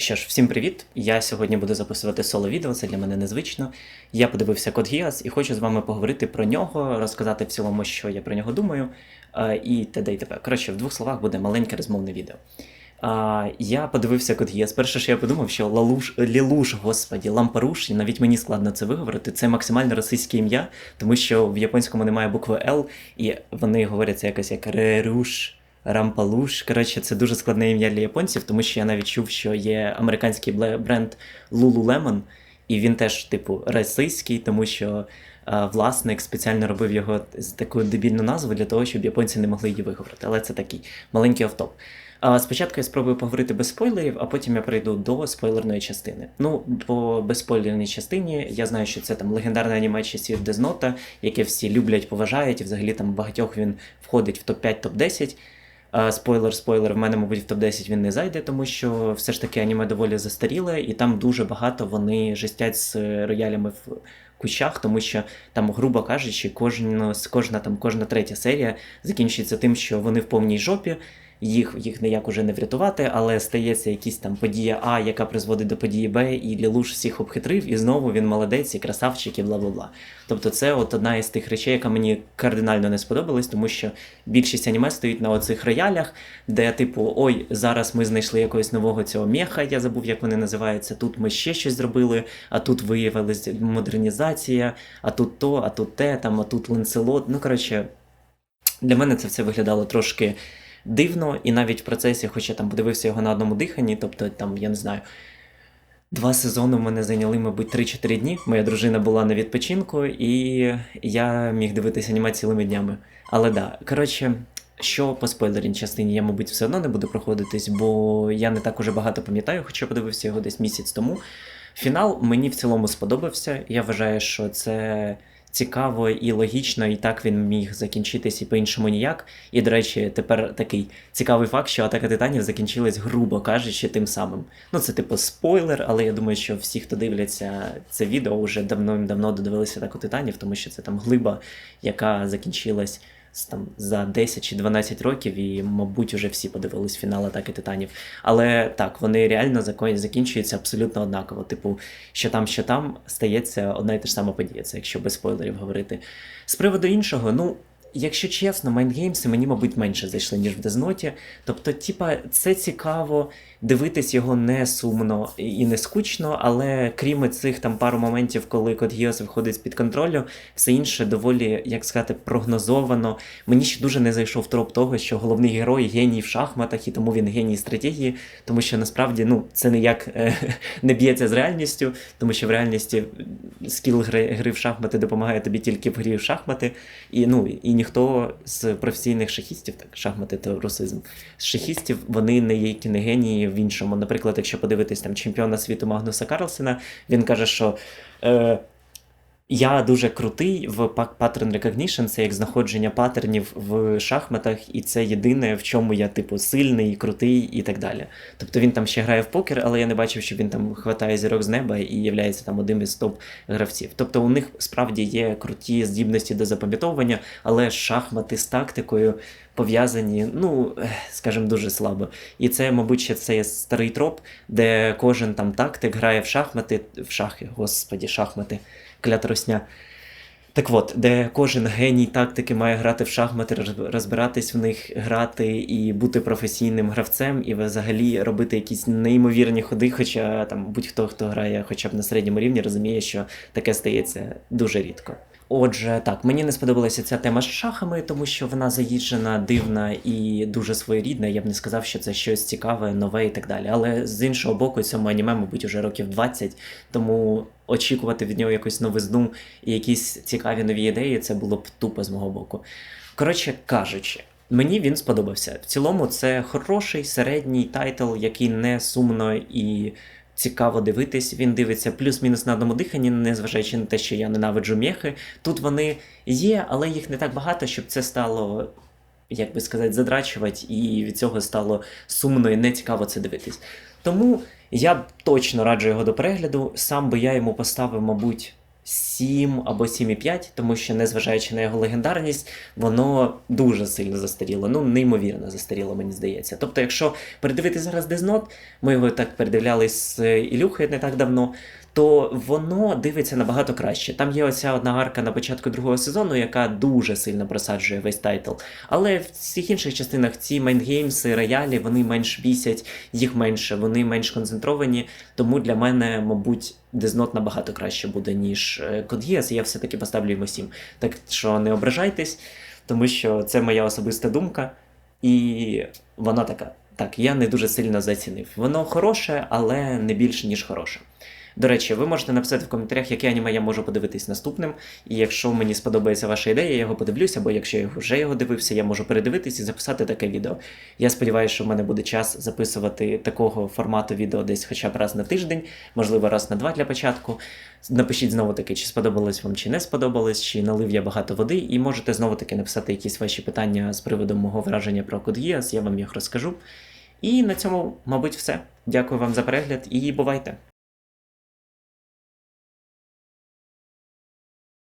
Що ж, всім привіт! Я сьогодні буду записувати соло відео, це для мене незвично. Я подивився Код Гіас і хочу з вами поговорити про нього, розказати в цілому, що я про нього думаю, е, і т.д. і т.п. Коротше, в двох словах буде маленьке розмовне відео. Я подивився Код Гіас. Перше, що я подумав, що Лалуш, Лілуш, господі, Лампаруш, і навіть мені складно це виговорити. Це максимально російське ім'я, тому що в японському немає букви Л, і вони говорять це якось як Реруш. Рампалуш. Коротше, це дуже складне ім'я для японців, тому що я навіть чув, що є американський бренд Lululemon, і він теж, типу, російський, тому що е, власник спеціально робив його з такою дебільну назву для того, щоб японці не могли її виговорити. Але це такий маленький автоп. А спочатку я спробую поговорити без спойлерів, а потім я перейду до спойлерної частини. Ну, по безспойлерній частині я знаю, що це там легендарне аніме часів Дезнота, яке всі люблять, поважають, і взагалі там багатьох він входить в топ-5, топ-10. А, Спойлер, спойлер, в мене, мабуть, в топ-10 він не зайде, тому що все ж таки аніме доволі застаріле, і там дуже багато вони жестять з роялями в кущах, тому що там, грубо кажучи, кожна, кожна, там, кожна третя серія закінчується тим, що вони в повній жопі. Їх, їх ніяк уже не врятувати, але стається якась там подія А, яка призводить до події Б, і Лілуш всіх обхитрив, і знову він молодець, і красавчик, і бла бла бла. Тобто, це от одна із тих речей, яка мені кардинально не сподобалась, тому що більшість аніме стоїть на оцих роялях, де, типу, ой, зараз ми знайшли якогось нового цього меха, я забув, як вони називаються. Тут ми ще щось зробили, а тут виявилась модернізація, а тут то, а тут те, там, а тут ланцелот. Ну, коротше, для мене це все виглядало трошки дивно, і навіть в процесі, хоча там подивився його на одному диханні, тобто там, я не знаю. Два сезони в мене зайняли, мабуть, 3-4 дні. Моя дружина була на відпочинку, і я міг дивитися аніме цілими днями. Але да, коротше, що по спойлерній частині я, мабуть, все одно не буду проходитись, бо я не так уже багато пам'ятаю, хоча подивився його десь місяць тому. Фінал мені в цілому сподобався. Я вважаю, що це цікаво і логічно, і так він міг закінчитись і по-іншому ніяк. І, до речі, тепер такий цікавий факт, що атака титанів закінчилась, грубо кажучи, тим самим. Ну, це типу спойлер, але я думаю, що всі, хто дивляться це відео, вже давно-давно додивилися атаку титанів, тому що це там глиба, яка закінчилась там, за 10 чи 12 років, і, мабуть, вже всі подивились фінал атаки титанів. Але так, вони реально закінчуються абсолютно однаково. Типу, що там, що там, стається одна і та ж сама подія, це якщо без спойлерів говорити. З приводу іншого, ну. Якщо чесно, майндгеймси мені, мабуть, менше зайшли, ніж в Дезноті. Тобто, типа, це цікаво, дивитись його не сумно і не скучно, але крім цих там пару моментів, коли Код Гіос виходить з-під контролю, все інше доволі, як сказати, прогнозовано. Мені ще дуже не зайшов троп того, що головний герой геній в шахматах, і тому він геній стратегії, тому що насправді ну, це ніяк е, не б'ється з реальністю, тому що в реальності скіл гри, гри в шахмати допомагає тобі тільки в грі в шахмати. І, ну, і ніхто з професійних шахістів, так, шахмати то русизм, з шахістів вони не є кінегенії в іншому. Наприклад, якщо подивитись там чемпіона світу Магнуса Карлсена, він каже, що. Е, я дуже крутий в pa- pattern recognition, це як знаходження паттернів в шахматах, і це єдине, в чому я, типу, сильний, крутий і так далі. Тобто він там ще грає в покер, але я не бачив, що він там хватає зірок з неба і є там одним із топ-гравців. Тобто у них справді є круті здібності до запам'ятовування, але шахмати з тактикою пов'язані, ну, скажімо, дуже слабо. І це, мабуть, ще це старий троп, де кожен там тактик грає в шахмати, в шахи, господі, шахмати, клята русня. Так от, де кожен геній тактики має грати в шахмати, розбиратись в них, грати і бути професійним гравцем, і взагалі робити якісь неймовірні ходи, хоча там будь-хто, хто грає хоча б на середньому рівні, розуміє, що таке стається дуже рідко. Отже, так, мені не сподобалася ця тема з шахами, тому що вона заїжджена, дивна і дуже своєрідна. Я б не сказав, що це щось цікаве, нове і так далі. Але з іншого боку, цьому аніме, мабуть, уже років 20, тому очікувати від нього якусь новизну і якісь цікаві нові ідеї, це було б тупо з мого боку. Коротше кажучи, мені він сподобався. В цілому, це хороший середній тайтл, який не сумно і цікаво дивитись. Він дивиться плюс-мінус на одному диханні, незважаючи на те, що я ненавиджу м'єхи. Тут вони є, але їх не так багато, щоб це стало. Як би сказати, задрачувати, і від цього стало сумно і нецікаво це дивитись. Тому я точно раджу його до перегляду. Сам би я йому поставив, мабуть, 7 або 7,5, тому що, незважаючи на його легендарність, воно дуже сильно застаріло. Ну, неймовірно застаріло, мені здається. Тобто, якщо передивитися зараз Дезнот, ми його так передивлялись з Ілюхою не так давно. То воно дивиться набагато краще. Там є оця одна арка на початку другого сезону, яка дуже сильно просаджує весь тайтл. Але в всіх інших частинах ці мейнгеймси, роялі, вони менш бісять, їх менше, вони менш концентровані. Тому для мене, мабуть, Note набагато краще буде, ніж е, Geass, і я все-таки поставлю йому 7. Так що не ображайтесь, тому що це моя особиста думка, і вона така. Так, я не дуже сильно зацінив. Воно хороше, але не більше, ніж хороше. До речі, ви можете написати в коментарях, яке аніме я можу подивитись наступним. І якщо мені сподобається ваша ідея, я його подивлюся, або якщо я вже його дивився, я можу передивитись і записати таке відео. Я сподіваюся, що в мене буде час записувати такого формату відео десь хоча б раз на тиждень, можливо, раз на два для початку. Напишіть знову таки, чи сподобалось вам, чи не сподобалось, чи налив я багато води, і можете знову таки написати якісь ваші питання з приводу мого враження про Geass, я вам їх розкажу. І на цьому, мабуть, все. Дякую вам за перегляд і бувайте!